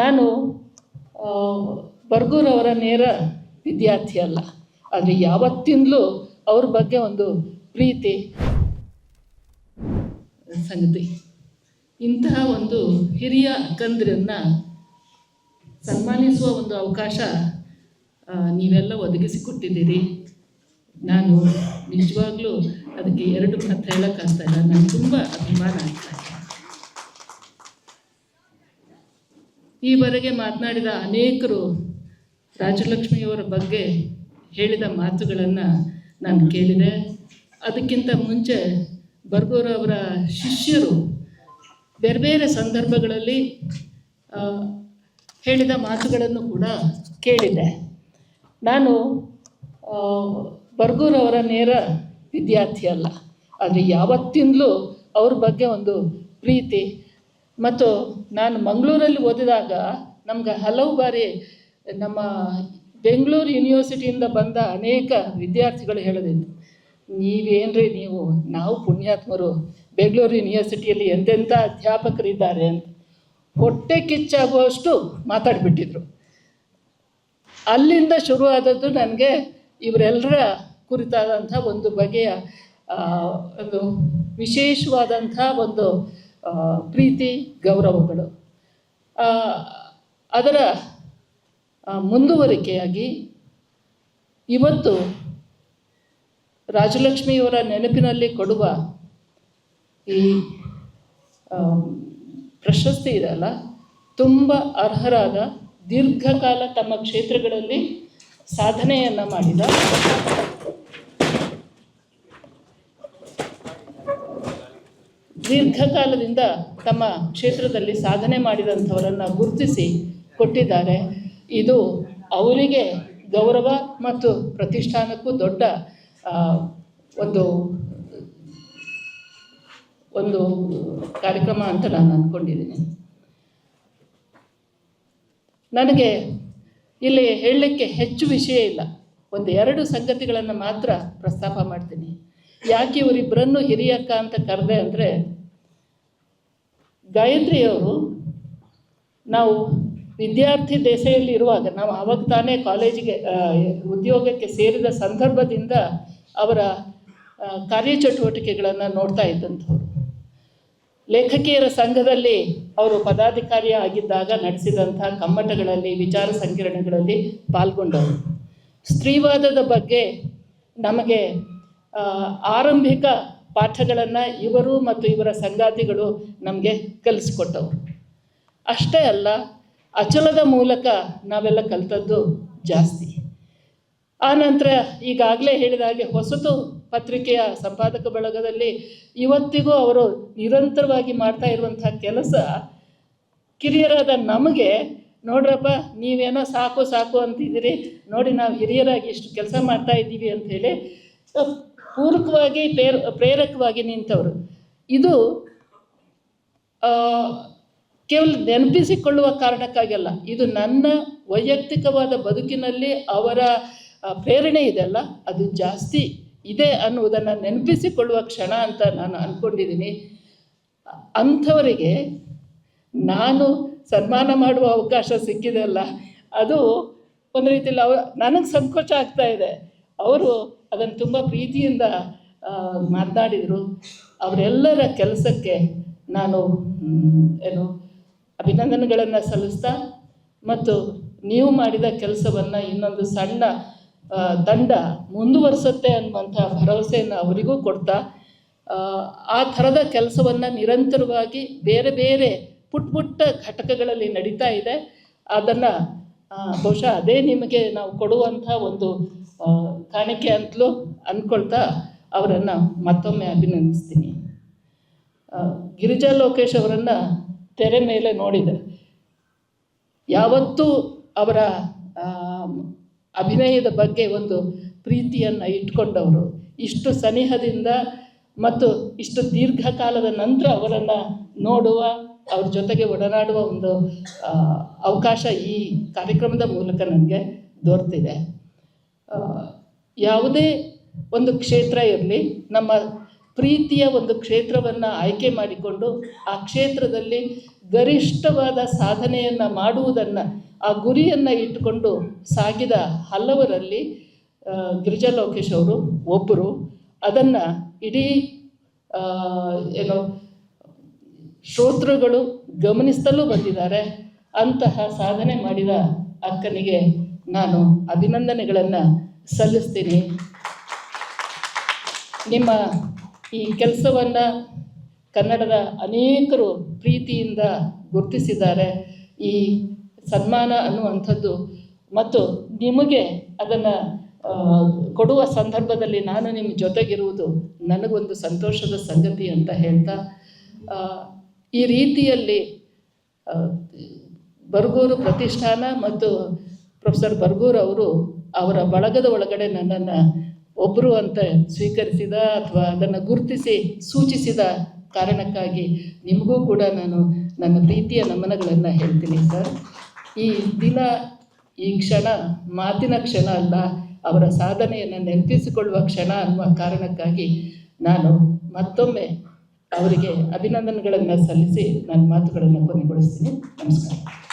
ನಾನು ಬರ್ಗೂರವರ ನೇರ ವಿದ್ಯಾರ್ಥಿ ಅಲ್ಲ. ಆದರೆ ಯಾವತ್ತಿಂದಲೂ ಅವ್ರ ಬಗ್ಗೆ ಒಂದು ಪ್ರೀತಿ ಸಂಗತಿ. ಇಂತಹ ಒಂದು ಹಿರಿಯ ಅಕ್ಕಂದ್ರನ್ನ ಸನ್ಮಾನಿಸುವ ಒಂದು ಅವಕಾಶ ನೀವೆಲ್ಲ ಒದಗಿಸಿಕೊಟ್ಟಿದ್ದೀರಿ ನಾನು ನಿಜವಾಗ್ಲೂ ಅದಕ್ಕೆ ಎರಡು ಮಾತು ಹೇಳೋಕ್ಕಾಗ್ತಾ ಇಲ್ಲ. ನನಗೆ ತುಂಬ ಅಭಿಮಾನ ಆಗ್ತಾ ಇದೆ. ಈವರೆಗೆ ಮಾತನಾಡಿದ ಅನೇಕರು ರಾಜಲಕ್ಷ್ಮಿಯವರ ಬಗ್ಗೆ ಹೇಳಿದ ಮಾತುಗಳನ್ನು ನಾನು ಕೇಳಿದೆ. ಅದಕ್ಕಿಂತ ಮುಂಚೆ ಬರ್ಗೂರ್ ಅವರ ಶಿಷ್ಯರು ಬೇರೆ ಬೇರೆ ಸಂದರ್ಭಗಳಲ್ಲಿ ಹೇಳಿದ ಮಾತುಗಳನ್ನು ಕೂಡ ಕೇಳಿದೆ. ನಾನು ಬರ್ಗೂರವರ ನೇರ ವಿದ್ಯಾರ್ಥಿ ಅಲ್ಲ. ಆದರೆ ಯಾವತ್ತಿಂದಲೂ ಅವ್ರ ಬಗ್ಗೆ ಒಂದು ಪ್ರೀತಿ ಮತ್ತು ನಾನು ಮಂಗಳೂರಲ್ಲಿ ಓದಿದಾಗ ನಮ್ಗೆ ಹಲವು ಬಾರಿ ನಮ್ಮ ಬೆಂಗಳೂರು ಯೂನಿವರ್ಸಿಟಿಯಿಂದ ಬಂದ ಅನೇಕ ವಿದ್ಯಾರ್ಥಿಗಳು ಹೇಳೋದಿತ್ತು ನೀವೇನ್ರಿ ನೀವು, ನಾವು ಪುಣ್ಯಾತ್ಮರು, ಬೆಂಗಳೂರು ಯೂನಿವರ್ಸಿಟಿಯಲ್ಲಿ ಎಂತೆಂಥ ಅಧ್ಯಾಪಕರಿದ್ದಾರೆ ಅಂತ ಹೊಟ್ಟೆ ಕಿಚ್ಚಾಗುವಷ್ಟು ಮಾತಾಡಿಬಿಟ್ಟಿದ್ರು. ಅಲ್ಲಿಂದ ಶುರುವಾದದ್ದು ನನಗೆ ಇವರೆಲ್ಲರ ಕುರಿತಾದಂಥ ಒಂದು ಬಗೆಯ ಒಂದು ವಿಶೇಷವಾದಂಥ ಒಂದು ಪ್ರೀತಿ, ಗೌರವಗಳು. ಅದರ ಮುಂದುವರಿಕೆಯಾಗಿ ಇವತ್ತು ರಾಜಲಕ್ಷ್ಮಿಯವರ ನೆನಪಿನಲ್ಲಿ ಕೊಡುವ ಈ ಪ್ರಶಸ್ತಿ ಇದೆಯಲ್ಲ ತುಂಬ ಅರ್ಹರಾದ ದೀರ್ಘಕಾಲ ತಮ್ಮ ಕ್ಷೇತ್ರಗಳಲ್ಲಿ ಸಾಧನೆಯನ್ನು ಮಾಡಿದ ದೀರ್ಘಕಾಲದಿಂದ ತಮ್ಮ ಕ್ಷೇತ್ರದಲ್ಲಿ ಸಾಧನೆ ಮಾಡಿದಂಥವರನ್ನು ಗುರುತಿಸಿ ಕೊಟ್ಟಿದ್ದಾರೆ. ಇದು ಅವರಿಗೆ ಗೌರವ ಮತ್ತು ಪ್ರತಿಷ್ಠಾನಕ್ಕೂ ದೊಡ್ಡ ಒಂದು ಒಂದು ಕಾರ್ಯಕ್ರಮ ಅಂತ ನಾನು ಅಂದ್ಕೊಂಡಿದ್ದೀನಿ. ನನಗೆ ಇಲ್ಲಿ ಹೇಳಲಿಕ್ಕೆ ಹೆಚ್ಚು ವಿಷಯ ಇಲ್ಲ. ಒಂದು ಎರಡು ಸಂಗತಿಗಳನ್ನು ಮಾತ್ರ ಪ್ರಸ್ತಾಪ ಮಾಡ್ತೀನಿ. ಯಾಕೆ ಇವರಿಬ್ಬರನ್ನು ಹಿರಿಯಕ್ಕ ಅಂತ ಕರೆದೆ ಅಂದರೆ ಗಾಯತ್ರಿಯವರು ನಾವು ವಿದ್ಯಾರ್ಥಿ ದೆಸೆಯಲ್ಲಿ ಇರುವಾಗ, ನಾವು ಆವಾಗ ತಾನೇ ಕಾಲೇಜಿಗೆ ಉದ್ಯೋಗಕ್ಕೆ ಸೇರಿದ ಸಂದರ್ಭದಿಂದ ಅವರ ಕಾರ್ಯಚಟುವಟಿಕೆಗಳನ್ನು ನೋಡ್ತಾ ಇದ್ದಂಥವ್ರು. ಲೇಖಕಿಯರ ಸಂಘದಲ್ಲಿ ಅವರು ಪದಾಧಿಕಾರಿ ಆಗಿದ್ದಾಗ ನಡೆಸಿದಂಥ ಕಮ್ಮಟಗಳಲ್ಲಿ, ವಿಚಾರ ಸಂಕಿರಣಗಳಲ್ಲಿ ಪಾಲ್ಗೊಂಡವರು. ಸ್ತ್ರೀವಾದದ ಬಗ್ಗೆ ನಮಗೆ ಆರಂಭಿಕ ಪಾಠಗಳನ್ನು ಇವರು ಮತ್ತು ಇವರ ಸಂಗಾತಿಗಳು ನಮಗೆ ಕಲಿಸ್ಕೊಟ್ಟವರು. ಅಷ್ಟೇ ಅಲ್ಲ, ಅಚಲದ ಮೂಲಕ ನಾವೆಲ್ಲ ಕಲಿತದ್ದು ಜಾಸ್ತಿ. ಆ ನಂತರ ಈಗಾಗಲೇ ಹೇಳಿದ ಹಾಗೆ ಹೊಸತು ಪತ್ರಿಕೆಯ ಸಂಪಾದಕ ಬಳಗದಲ್ಲಿ ಇವತ್ತಿಗೂ ಅವರು ನಿರಂತರವಾಗಿ ಮಾಡ್ತಾ ಇರುವಂತಹ ಕೆಲಸ ಕಿರಿಯರಾದ ನಮಗೆ, ನೋಡ್ರಪ್ಪ, ನೀವೇನೋ ಸಾಕು ಸಾಕು ಅಂತಿದ್ದೀರಿ, ನೋಡಿ ನಾವು ಹಿರಿಯರಾಗಿ ಇಷ್ಟು ಕೆಲಸ ಮಾಡ್ತಾ ಇದ್ದೀವಿ ಅಂಥೇಳಿ ಪೂರಕವಾಗಿ ಪ್ರೇರ, ಪ್ರೇರಕವಾಗಿ ನಿಂತವರು. ಇದು ಕೇವಲ ನೆನಪಿಸಿಕೊಳ್ಳುವ ಕಾರಣಕ್ಕಾಗಲ್ಲ. ಇದು ನನ್ನ ವೈಯಕ್ತಿಕವಾದ ಬದುಕಿನಲ್ಲಿ ಅವರ ಪ್ರೇರಣೆ ಇದೆಯಲ್ಲ ಅದು ಜಾಸ್ತಿ ಇದೆ ಅನ್ನುವುದನ್ನು ನೆನಪಿಸಿಕೊಳ್ಳುವ ಕ್ಷಣ ಅಂತ ನಾನು ಅಂದ್ಕೊಂಡಿದ್ದೀನಿ ಅಂಥವರಿಗೆ ನಾನು ಸನ್ಮಾನ ಮಾಡುವ ಅವಕಾಶ ಸಿಕ್ಕಿದೆಯಲ್ಲ ಅದು ಒಂದು ರೀತಿಯಲ್ಲಿ ಅವ ನನಗೆ ಸಂಕೋಚ ಆಗ್ತಾ ಇದೆ. ಅವರು ಅದನ್ನು ತುಂಬ ಪ್ರೀತಿಯಿಂದ ಮಾತನಾಡಿದರು ಅವರೆಲ್ಲರ ಕೆಲಸಕ್ಕೆ ನಾನು ಏನು ಅಭಿನಂದನೆಗಳನ್ನು ಸಲ್ಲಿಸ್ತಾ ಮತ್ತು ನೀವು ಮಾಡಿದ ಕೆಲಸವನ್ನು ಇನ್ನೊಂದು ಸಣ್ಣ ತಂಡ ಮುಂದುವರಿಸುತ್ತೆ ಅನ್ನುವಂಥ ಭರವಸೆಯನ್ನು ಅವರಿಗೂ ಕೊಡ್ತಾ ಆ, ಥರದ ಕೆಲಸವನ್ನು ನಿರಂತರವಾಗಿ ಬೇರೆ ಬೇರೆ ಪುಟ್ಟ ಪುಟ್ಟ ಘಟಕಗಳಲ್ಲಿ ನಡೀತಾ ಇದೆ. ಅದನ್ನು ಬಹುಶಃ ಅದೇ ನಿಮಗೆ ನಾವು ಕೊಡುವಂಥ ಒಂದು ಕಾಣಿಕೆ ಅಂತಲೂ ಅಂದ್ಕೊಳ್ತಾ ಅವರನ್ನು ಮತ್ತೊಮ್ಮೆ ಅಭಿನಂದಿಸ್ತೀನಿ. ಗಿರಿಜಾ ಲೋಕೇಶ್ ಅವರನ್ನು ತೆರೆ ಮೇಲೆ ನೋಡಿದೆ. ಯಾವತ್ತೂ ಅವರ ಅಭಿನಯದ ಬಗ್ಗೆ ಒಂದು ಪ್ರೀತಿಯನ್ನು ಇಟ್ಕೊಂಡವರು. ಇಷ್ಟು ಸನಿಹದಿಂದ ಮತ್ತು ಇಷ್ಟು ದೀರ್ಘಕಾಲದ ನಂತರ ಅವರನ್ನು ನೋಡುವ, ಅವ್ರ ಜೊತೆಗೆ ಒಡನಾಡುವ ಒಂದು ಅವಕಾಶ ಈ ಕಾರ್ಯಕ್ರಮದ ಮೂಲಕ ನನಗೆ ದೊರೆತಿದೆ. ಯಾವುದೇ ಒಂದು ಕ್ಷೇತ್ರ ಇರಲಿ, ನಮ್ಮ ಪ್ರೀತಿಯ ಒಂದು ಕ್ಷೇತ್ರವನ್ನು ಆಯ್ಕೆ ಮಾಡಿಕೊಂಡು ಆ ಕ್ಷೇತ್ರದಲ್ಲಿ ಗರಿಷ್ಠವಾದ ಸಾಧನೆಯನ್ನು ಮಾಡುವುದನ್ನು, ಆ ಗುರಿಯನ್ನು ಇಟ್ಟುಕೊಂಡು ಸಾಗಿದ ಹಲವರಲ್ಲಿ ಗಿರಿಜಾ ಲೋಕೇಶ್ ಅವರು ಒಬ್ಬರು ಅದನ್ನು ಇಡೀ ಏನು, ಶ್ರೋತೃಗಳು ಗಮನಿಸ್ತಲೂ ಬಂದಿದ್ದಾರೆ. ಅಂತಹ ಸಾಧನೆ ಮಾಡಿದ ಅಕ್ಕನಿಗೆ ನಾನು ಅಭಿನಂದನೆಗಳನ್ನು ಸಲ್ಲಿಸ್ತೀನಿ. ನಿಮ್ಮ ಈ ಕೆಲಸವನ್ನು ಕನ್ನಡದ ಅನೇಕರು ಪ್ರೀತಿಯಿಂದ ಗುರುತಿಸಿದ್ದಾರೆ. ಈ ಸನ್ಮಾನ ಅನ್ನುವಂಥದ್ದು ಮತ್ತು ನಿಮಗೆ ಅದನ್ನು ಕೊಡುವ ಸಂದರ್ಭದಲ್ಲಿ ನಾನು ನಿಮ್ಮ ಜೊತೆಗಿರುವುದು ನನಗೊಂದು ಸಂತೋಷದ ಸಂಗತಿ ಅಂತ ಹೇಳ್ತಾ ಈ ರೀತಿಯಲ್ಲಿ ಬರಗೂರು ಪ್ರತಿಷ್ಠಾನ ಮತ್ತು ಪ್ರೊಫೆಸರ್ ಬರ್ಗೂರ್ ಅವರು ಅವರ ಬಳಗದ ಒಳಗಡೆ ನನ್ನನ್ನು ಒಬ್ಬರು ಅಂತ ಸ್ವೀಕರಿಸಿದ ಅಥವಾ ಅದನ್ನು ಗುರುತಿಸಿ ಸೂಚಿಸಿದ ಕಾರಣಕ್ಕಾಗಿ ನಿಮಗೂ ಕೂಡ ನಾನು ನನ್ನ ಪ್ರೀತಿಯ ನಮನಗಳನ್ನು ಹೇಳ್ತೀನಿ ಸರ್. ಈ ದಿನ, ಈ ಕ್ಷಣ, ಮಾತಿನ ಕ್ಷಣ ಅಲ್ಲ, ಅವರ ಸಾಧನೆಯನ್ನು ನೆನಪಿಸಿಕೊಳ್ಳುವ ಕ್ಷಣ ಅನ್ನುವ ಕಾರಣಕ್ಕಾಗಿ ನಾನು ಮತ್ತೊಮ್ಮೆ ಅವರಿಗೆ ಅಭಿನಂದನೆಗಳನ್ನು ಸಲ್ಲಿಸಿ ನನ್ನ ಮಾತುಗಳನ್ನು ಕೊನೆಗೊಳಿಸ್ತೀನಿ. ನಮಸ್ಕಾರ.